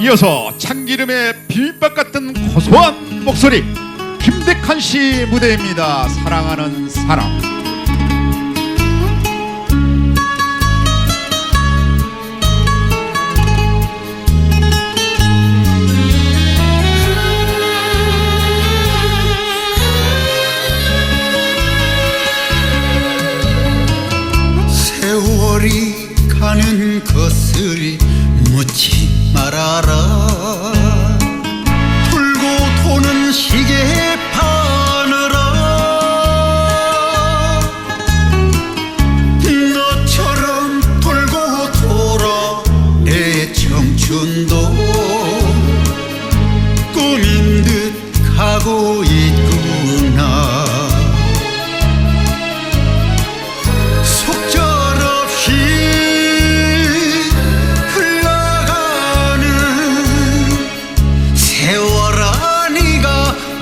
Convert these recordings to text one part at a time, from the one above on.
이어서 참기름의 비빔밥 같은 고소한 목소리 김대칸 씨 무대입니다. 사랑하는 사람. 세월이 가는 것을 묻지 말아라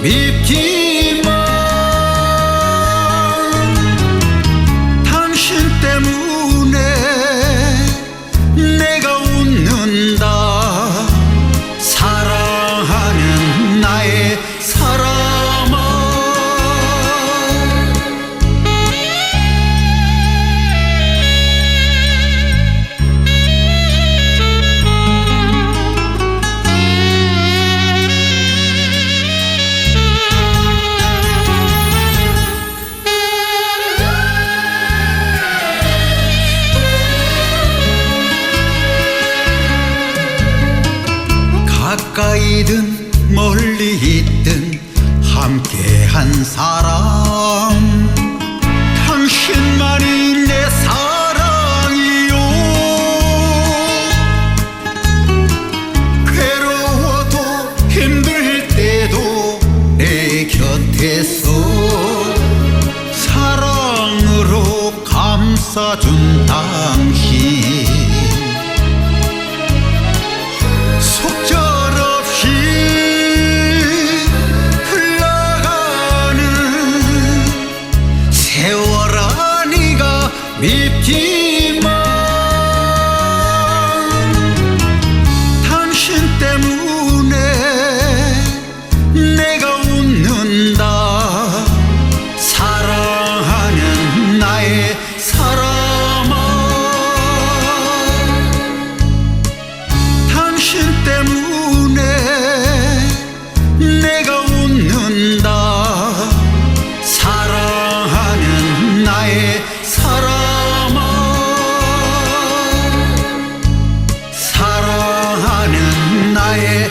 네가 가까이든 멀리 있든 함께한 사람 당신만이 내 사랑이요. 괴로워도 힘들 때도 내 곁에서 사랑으로 감싸준 나의 사랑아 사랑하는 나의